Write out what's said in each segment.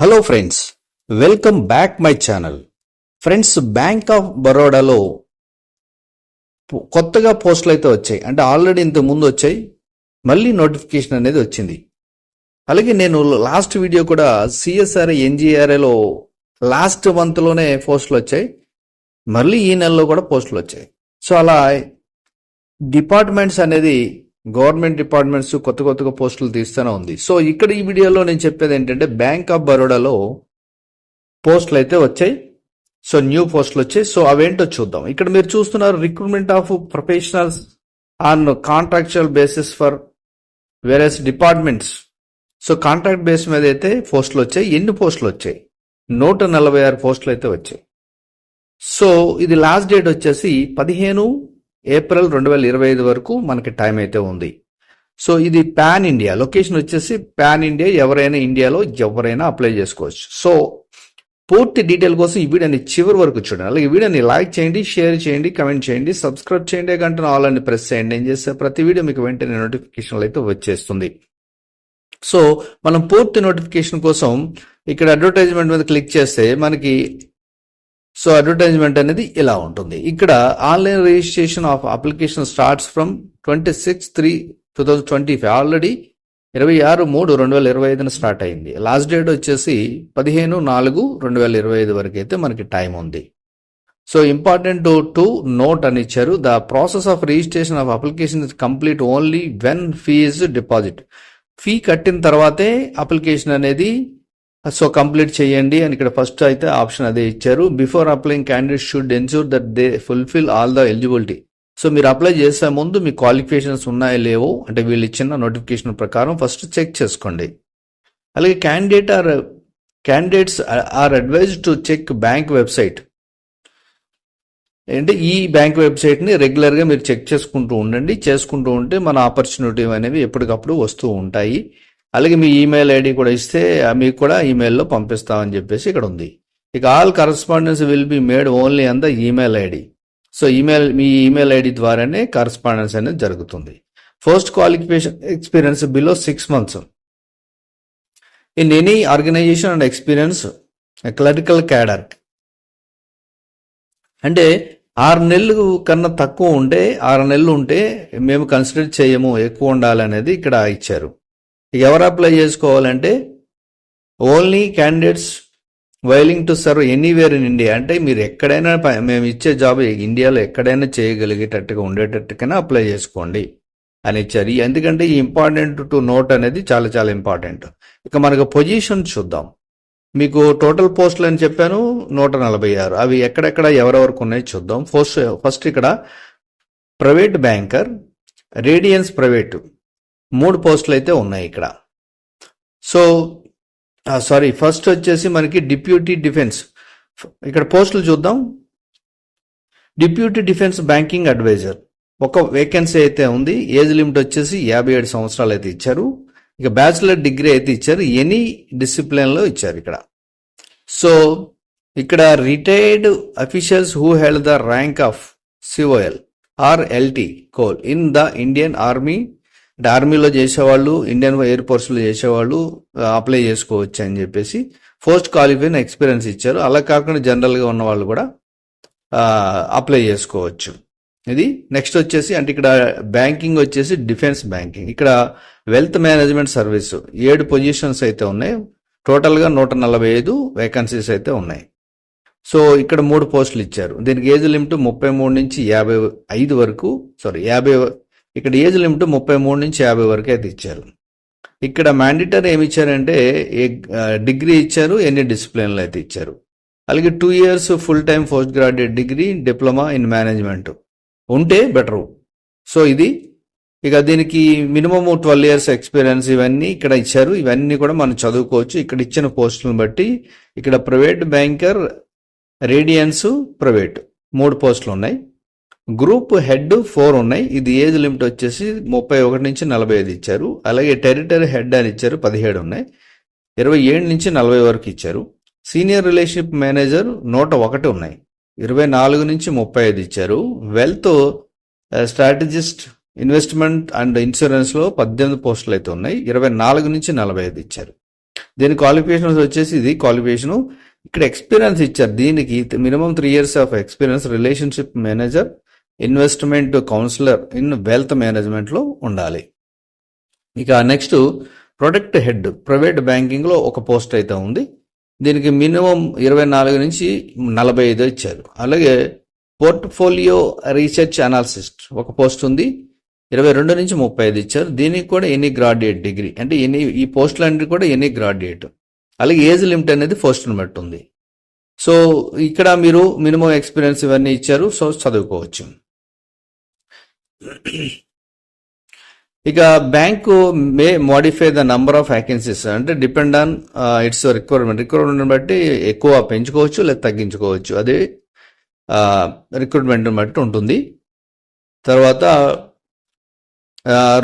Hello friends welcome back my channel friends bank of బరోడాలో కొత్తగా పోస్టులు అయితే వచ్చాయి. అంటే ఆల్రెడీ ఇంత ముందు వచ్చాయి. మళ్ళీ నోటిఫికేషన్ అనేది వచ్చింది. అలాగే నేను లాస్ట్ వీడియో కూడా సిఎస్ఆర్ ఎన్జిఆర్ఏలో లాస్ట్ మంత్లోనే పోస్టులు వచ్చాయి. మళ్ళీ ఈ నెలలో కూడా పోస్టులు వచ్చాయి. సో అలా డిపార్ట్మెంట్స్ అనేది గవర్నమెంట్ డిపార్ట్మెంట్స్ కొత్త కొత్తగా పోస్టులు తీస్తూనే ఉంది. సో ఇక్కడ ఈ వీడియోలో నేను చెప్పేది ఏంటంటే బ్యాంక్ ఆఫ్ బరోడాలో పోస్టులు అయితే వచ్చాయి. సో న్యూ పోస్టులు వచ్చాయి. సో అవేంటో చూద్దాం. ఇక్కడ మీరు చూస్తున్నారు recruitment of professionals on contractual basis for various departments so contract base మీద అయితే పోస్టులు వచ్చాయి. ఎన్ని పోస్టులు వచ్చాయి? నూట నలభై ఆరు పోస్టులు అయితే వచ్చాయి. సో ఇది లాస్ట్ డేట్ వచ్చేసి పదిహేను ఏప్రిల్ రెండు వేల ఇరవై ఐదు వరకు మనకి టైం అయితే ఉంది. సో ఇది పాన్ ఇండియా లొకేషన్ వచ్చేసి పాన్ ఇండియా ఎవరైనా ఇండియాలో ఎవరైనా అప్లై చేసుకోవచ్చు. సో పూర్తి డీటెయిల్ కోసం ఈ వీడియోని చివరి వరకు చూడండి. అలాగే ఈ వీడియోని లైక్ చేయండి షేర్ చేయండి కమెంట్ చేయండి సబ్స్క్రైబ్ చేయండి గంటను ఆల్ అని ప్రెస్ చేయండి. నేను చేసే ప్రతి వీడియో మీకు వెంటనే నోటిఫికేషన్లు అయితే వచ్చేస్తుంది. సో మనం పూర్తి నోటిఫికేషన్ కోసం ఇక్కడ అడ్వర్టైజ్మెంట్ మీద క్లిక్ చేస్తే మనకి సో అడ్వర్టైజ్మెంట్ అనేది ఇలా ఉంటుంది. ఇక్కడ online registration of application starts from twenty six three two thousand twenty five already ఇరవై ఆరు మూడు రెండు వేల ఇరవై ఐదున స్టార్ట్ అయింది. లాస్ట్ డేట్ వచ్చేసి పదిహేను నాలుగు రెండు వేల ఇరవై ఐదు వరకు అయితే మనకి టైం ఉంది. సో ఇంపార్టెంట్ టు నోట్ అని ఇచ్చారు. The process of registration of application is complete only when fee is deposit fee కట్టిన తర్వాతే అప్లికేషన్ అనేది Uh, సో కంప్లీట్ చేయండి అని ఇక్కడ ఫస్ట్ అయితే ఆప్షన్ అదే ఇచ్చారు. Before applying candidate should ensure that they fulfil all the eligibility so మీరు అప్లై చేసే ముందు మీ క్వాలిఫికేషన్స్ ఉన్నాయో లేవో అంటే వీళ్ళు ఇచ్చిన నోటిఫికేషన్ ప్రకారం ఫస్ట్ చెక్ చేసుకోండి. అలాగే candidate or candidates are advise to check bank website అంటే ఈ బ్యాంక్ వెబ్సైట్ని రెగ్యులర్గా మీరు చెక్ చేసుకుంటూ ఉండండి. చేసుకుంటూ ఉంటే మన ఆపర్చునిటీ అనేవి ఎప్పటికప్పుడు వస్తూ ఉంటాయి. అలాగే మీ ఈమెయిల్ ఐడి కూడా ఇస్తే మీకు కూడా ఈమెయిల్లో పంపిస్తామని చెప్పేసి ఇక్కడ ఉంది. ఇక all correspondence will be made only on the email ID. So email me email ID ద్వారానే కరస్పాండెన్స్ అనేది జరుగుతుంది. First qualification experience below six months in any organization and experience clerical cadre అంటే ఆరు నెలలు కన్నా తక్కువ ఉంటే ఆరు నెలలు ఉంటే మేము కన్సిడర్ చేయము ఎక్కువ ఉండాలి అనేది ఇక్కడ ఇచ్చారు. ఎవరు అప్లై చేసుకోవాలంటే only candidates willing to serve anywhere in India. అంటే మీరు ఎక్కడైనా ప- మేము ఇచ్చే జాబ్ ఇండియాలో ఎక్కడైనా చేయగలిగేటట్టుగా ఉండేటట్టుగానే అప్లై చేసుకోండి అని ఇచ్చారు ఎందుకంటే ఈ ఇంపార్టెంట్ టు నోట్ అనేది చాలా చాలా ఇంపార్టెంట్. ఇక మనకు పొజిషన్ చూద్దాం. మీకు టోటల్ పోస్టులు అని చెప్పాను నూట నలభై ఆరు. అవి ఎక్కడెక్కడ ఎవరెవరికి ఉన్నాయి చూద్దాం. ఫస్ట్ ఫస్ట్ ఇక్కడ ప్రైవేట్ బ్యాంకర్ రేడియన్స్ ప్రైవేట్. మూడు పోస్టులు అయితే ఉన్నాయి ఇక్కడ. సో సారీ ఫస్ట్ వచ్చేసి మనకి డిప్యూటీ డిఫెన్స్. ఇక్కడ పోస్టులు చూద్దాం. Deputy defence banking advisor. ఒక వేకెన్సీ అయితే ఉంది. ఏజ్ లిమిట్ వచ్చేసి యాభై ఏడు సంవత్సరాలు అయితే ఇచ్చారు. ఇక బ్యాచిలర్ డిగ్రీ అయితే ఇచ్చారు. ఎనీ డిసిప్లిన్లో ఇచ్చారు ఇక్కడ. సో ఇక్కడ retired officials who held the rank of COL or LT col in the Indian army ఆర్మీలో చేసేవాళ్ళు ఇండియన్ ఎయిర్ ఫోర్స్లో చేసేవాళ్ళు అప్లై చేసుకోవచ్చు అని చెప్పేసి పోస్ట్ క్వాలిఫైన్ ఎక్స్పీరియన్స్ ఇచ్చారు. అలా కాకుండా జనరల్గా ఉన్న వాళ్ళు కూడా అప్లై చేసుకోవచ్చు. ఇది నెక్స్ట్ వచ్చేసి అంటే ఇక్కడ బ్యాంకింగ్ వచ్చేసి డిఫెన్స్ బ్యాంకింగ్. ఇక్కడ వెల్త్ మేనేజ్మెంట్ సర్వీస్ ఏడు పొజిషన్స్ అయితే ఉన్నాయి. టోటల్గా నూట నలభై ఐదు వేకెన్సీస్ అయితే ఉన్నాయి. సో ఇక్కడ మూడు పోస్టులు ఇచ్చారు. దీనికి ఏజ్ లిమిట్ ముప్పై మూడు నుంచి యాభై ఐదు వరకు సారీ యాభై ఇక్కడ ఏజ్ లిమిట్ ముప్పై మూడు నుంచి యాభై వరకు అయితే ఇచ్చారు. ఇక్కడ మ్యాండిటరీ ఏమి ఇచ్చారంటే డిగ్రీ ఇచ్చారు ఎన్ని డిసిప్లిన్లు అయితే ఇచ్చారు. అలాగే two years full time post graduate degree diploma in management. ఉంటే బెటరు. సో ఇది ఇక దీనికి మినిమమ్ ట్వెల్వ్ ఇయర్స్ ఎక్స్పీరియన్స్ ఇవన్నీ ఇక్కడ ఇచ్చారు. ఇవన్నీ కూడా మనం చదువుకోవచ్చు. ఇక్కడ ఇచ్చిన పోస్టులను బట్టి ఇక్కడ ప్రైవేట్ బ్యాంకర్ రేడియన్స్ ప్రైవేట్. మూడు పోస్టులు ఉన్నాయి. గ్రూప్ హెడ్ ఫోర్ ఉన్నాయి. ఇది ఏజ్ లిమిట్ వచ్చేసి ముప్పై ఒకటి నుంచి నలభై ఐదు ఇచ్చారు. అలాగే టెరిటరీ హెడ్ అని ఇచ్చారు పదిహేడు ఉన్నాయి. ఇరవై ఏడు నుంచి నలభై వరకు ఇచ్చారు. సీనియర్ రిలేషన్షిప్ మేనేజర్ నూట ఒకటి ఉన్నాయి. ఇరవై నాలుగు నుంచి ముప్పై ఐదు ఇచ్చారు. వెల్త్ స్ట్రాటజిస్ట్ ఇన్వెస్ట్మెంట్ అండ్ ఇన్సూరెన్స్లో పద్దెనిమిది పోస్టులు అయితే ఉన్నాయి. ఇరవై నాలుగు నుంచి నలభై ఐదు ఇచ్చారు. దీని క్వాలిఫికేషన్స్ వచ్చేసి ఇది క్వాలిఫికేషన్. ఇక్కడ ఎక్స్పీరియన్స్ ఇచ్చారు. దీనికి minimum three years of experience relationship manager investment counsellor in wealth మేనేజ్మెంట్లో ఉండాలి. ఇక నెక్స్ట్ ప్రొడక్ట్ హెడ్ ప్రైవేట్ బ్యాంకింగ్లో ఒక పోస్ట్ అయితే ఉంది. దీనికి మినిమం ఇరవై నాలుగు నుంచి నలభై ఐదు ఇచ్చారు. అలాగే పోర్ట్ఫోలియో రీసెర్చ్ అనాలిసిస్ట్ ఒక పోస్ట్ ఉంది. ఇరవై రెండు నుంచి ముప్పై ఐదు ఇచ్చారు. దీనికి కూడా ఎనీ గ్రాడ్యుయేట్ డిగ్రీ అంటే ఎనీ ఈ పోస్టులన్నీ కూడా ఎనీ గ్రాడ్యుయేట్. అలాగే ఏజ్ లిమిట్ అనేది పోస్ట్ని బట్టి ఉంది. సో ఇక్కడ మీరు మినిమం ఎక్స్పీరియన్స్ ఇవన్నీ ఇచ్చారు. సో చదువుకోవచ్చు. ఇక bank may modify the number of vacancies అంటే depend on its requirement requirement బట్టి ఎక్కువ పెంచుకోవచ్చు లేదా తగ్గించుకోవచ్చు. అది uh, రిక్రూట్మెంట్ బట్టి ఉంటుంది. తర్వాత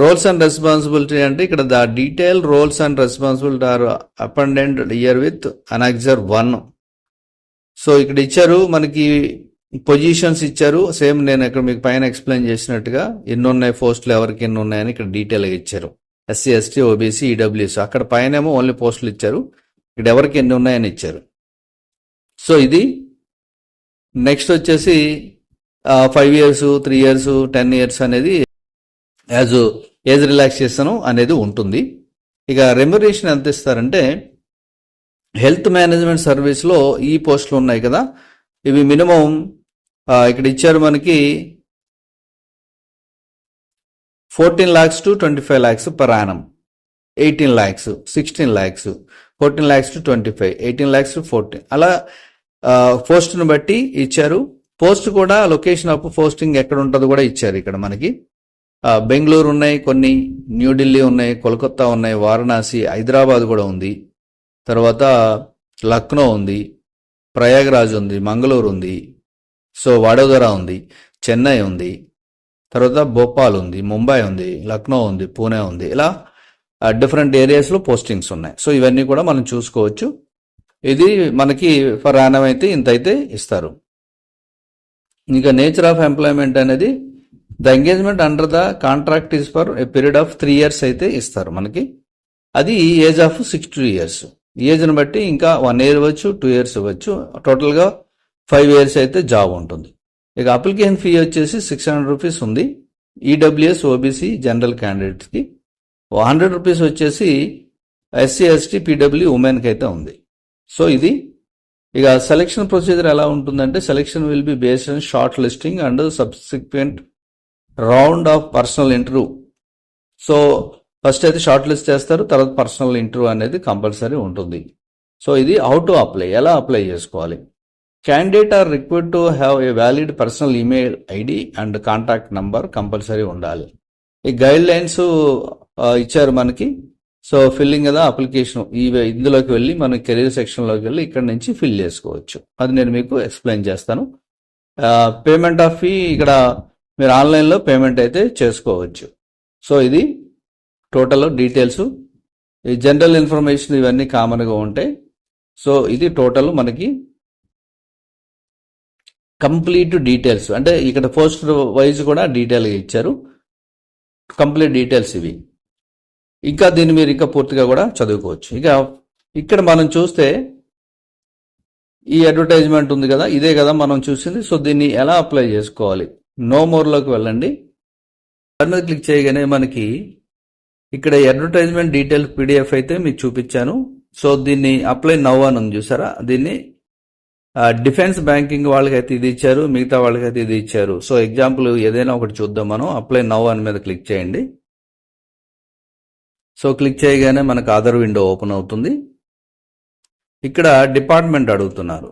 రోల్స్ అండ్ రెస్పాన్సిబిలిటీ అంటే ఇక్కడ the detail roles and responsibility are appended here with annexure one so ఇక్కడ ఇచ్చారు మనకి పొజిషన్స్ ఇచ్చారు. సేమ్ నేను ఇక్కడ మీకు పైన ఎక్స్ప్లెయిన్ చేసినట్టుగా ఎన్ని ఉన్నాయి పోస్టులు ఎవరికి ఎన్ని ఉన్నాయని ఇక్కడ డీటెయిల్గా ఇచ్చారు. ఎస్సీ ఎస్టీ ఓబీసీ ఈడబ్ల్యూఎస్ అక్కడ పైన ఓన్లీ పోస్టులు ఇచ్చారు. ఇక్కడ ఎవరికి ఎన్ని ఉన్నాయని ఇచ్చారు. సో ఇది నెక్స్ట్ వచ్చేసి five years three years ten years అనేది యాజ్ ఏజ్ రిలాక్సేషన్ అనేది ఉంటుంది. ఇక రెమ్యురేషన్ ఎంత ఇస్తారంటే హెల్త్ మేనేజ్మెంట్ సర్వీస్లో ఈ పోస్టులు ఉన్నాయి కదా. ఇవి మినిమం ఇక్కడ ఇచ్చారు మనకి fourteen lakhs to twenty five lakhs per annum. Eighteen lakhs sixteen lakhs fourteen lakhs to twenty five eighteen lakhs to fourteen. అలా పోస్ట్ను బట్టి ఇచ్చారు. పోస్ట్ కూడా లొకేషన్ ఆఫ్ పోస్టింగ్ ఎక్కడ ఉంటుందో కూడా ఇచ్చారు ఇక్కడ మనకి. బెంగళూరు ఉన్నాయి కొన్ని న్యూఢిల్లీ ఉన్నాయి కోల్కత్తా ఉన్నాయి వారణాసి హైదరాబాద్ కూడా ఉంది. తర్వాత లక్నో ఉంది ప్రయాగరాజ్ ఉంది మంగళూరు ఉంది. సో వడోదర ఉంది చెన్నై ఉంది తర్వాత భోపాల్ ఉంది ముంబై ఉంది లక్నో ఉంది పూణే ఉంది. ఇలా డిఫరెంట్ ఏరియాస్లో పోస్టింగ్స్ ఉన్నాయి. సో ఇవన్నీ కూడా మనం చూసుకోవచ్చు. ఇది మనకి ఫర్ యానం అయితే ఇంత అయితే ఇస్తారు. ఇంకా నేచర్ ఆఫ్ ఎంప్లాయ్మెంట్ అనేది the engagement under the contract is for a period of three years అయితే ఇస్తారు మనకి. అది ఏజ్ ఆఫ్ సిక్స్టీ ఇయర్స్ ఏజ్ని బట్టి ఇంకా వన్ ఇయర్ ఇవ్వచ్చు టూ ఇయర్స్ ఇవ్వచ్చు. టోటల్గా ఫైవ్ ఇయర్స్ అయితే జాబ్ ఉంటుంది. ఇక అప్లికేషన్ ఫీ వచ్చేసి సిక్స్ హండ్రెడ్ రూపీస్ ఉంది. ఈడబ్ల్యూఎస్ ఓబీసీ జనరల్ క్యాండిడేట్స్కి హండ్రెడ్ రూపీస్ వచ్చేసి ఎస్సీ ఎస్టీ పీడబ్ల్యూ ఉమెన్కి అయితే ఉంది. సో ఇది ఇక సెలక్షన్ ప్రొసీజర్ ఎలా ఉంటుందంటే selection will be based on short listing and subsequent round of personal interview so first అయితే షార్ట్ లిస్ట్ చేస్తారు తర్వాత పర్సనల్ ఇంటర్వ్యూ అనేది కంపల్సరీ ఉంటుంది. సో ఇది హౌ టు అప్లై ఎలా అప్లై చేసుకోవాలి? Candidate are required to have a valid personal email ID and contact number compulsory ఉండాలి. ఈ గైడ్ లైన్స్ uh, ఇచ్చారు మనకి. సో ఫిల్లింగ్ కదా అప్లికేషన్ ఈ ఇందులోకి వెళ్ళి మన కెరీర్ సెక్షన్లోకి వెళ్ళి ఇక్కడ నుంచి ఫిల్ చేసుకోవచ్చు. అది నేను మీకు ఎక్స్ప్లెయిన్ చేస్తాను. పేమెంట్ ఆఫ్ ఫీ ఇక్కడ మీరు ఆన్లైన్లో పేమెంట్ అయితే చేసుకోవచ్చు. సో ఇది టోటల్ డీటెయిల్స్ ఈ జనరల్ ఇన్ఫర్మేషన్ ఇవన్నీ కామన్గా ఉంటాయి సో ఇది టోటల్ మనకి కంప్లీట్ డీటెయిల్స్. అంటే ఇక్కడ పోస్ట్ వైజ్ కూడా డీటెయిల్గా ఇచ్చారు. కంప్లీట్ డీటెయిల్స్ ఇవి. ఇంకా దీన్ని మీరు ఇంకా పూర్తిగా కూడా చదువుకోవచ్చు. ఇక ఇక్కడ మనం చూస్తే ఈ అడ్వర్టైజ్మెంట్ ఉంది కదా ఇదే కదా మనం చూసింది. సో దీన్ని ఎలా అప్లై చేసుకోవాలి? నో మోర్లోకి వెళ్ళండి. దాని మీద క్లిక్ చేయగానే మనకి ఇక్కడ అడ్వర్టైజ్మెంట్ డీటెయిల్ పీడిఎఫ్ అయితే మీకు చూపించాను. సో దీన్ని అప్లై నవ్ అని ఉంది చూసారా? దీన్ని డిఫెన్స్ బ్యాంకింగ్ వాళ్ళకైతే ఇది ఇచ్చారు మిగతా వాళ్ళకైతే ఇది ఇచ్చారు. సో ఎగ్జాంపుల్ ఏదైనా ఒకటి చూద్దాం మనం. అప్లై నవ్ అని మీద క్లిక్ చేయండి. సో క్లిక్ చేయగానే మనకు ఆధార్ విండో ఓపెన్ అవుతుంది. ఇక్కడ డిపార్ట్మెంట్ అడుగుతున్నారు.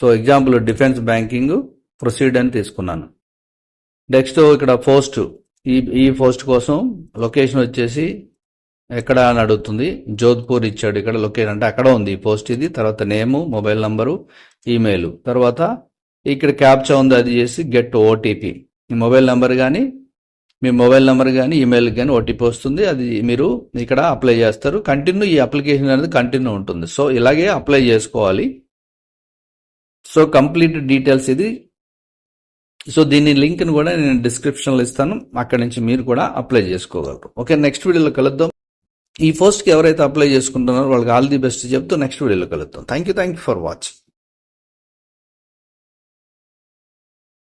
So example defence banking proceed అని తీసుకున్నాను. నెక్స్ట్ ఇక్కడ పోస్ట్. ఈ ఈ పోస్ట్ కోసం లొకేషన్ వచ్చేసి ఎక్కడ అని అడుగుతుంది? జోధ్పూర్ ఇచ్చాడు. ఇక్కడ లొకేషన్ అంటే అక్కడ ఉంది. ఈ పోస్ట్ ఇది. తర్వాత నేము మొబైల్ నంబరు ఈమెయిల్. తర్వాత ఇక్కడ క్యాప్చా ఉంది అది చేసి గెట్ ఓటీపీ. మీ మొబైల్ నెంబర్ కానీ మీ మొబైల్ నెంబర్ కానీ ఈమెయిల్ కానీ ఓటీపీ వస్తుంది. అది మీరు ఇక్కడ అప్లై చేస్తారు. కంటిన్యూ ఈ అప్లికేషన్ అనేది కంటిన్యూ ఉంటుంది. సో ఇలాగే అప్లై చేసుకోవాలి. సో కంప్లీట్ డీటెయిల్స్ ఇది. సో దీని లింక్ని కూడా నేను డిస్క్రిప్షన్లో ఇస్తాను. అక్కడి నుంచి మీరు కూడా అప్లై చేసుకోగలరు. ఓకే నెక్స్ట్ వీడియోలో కలుద్దాం. ఈ పోస్ట్కి ఎవరైతే అప్లై చేసుకుంటున్నారో వాళ్ళకి ఆల్ ది బెస్ట్ చెప్తూ నెక్స్ట్ వీడియోలో కలుద్దాం. Thank you thank you for watching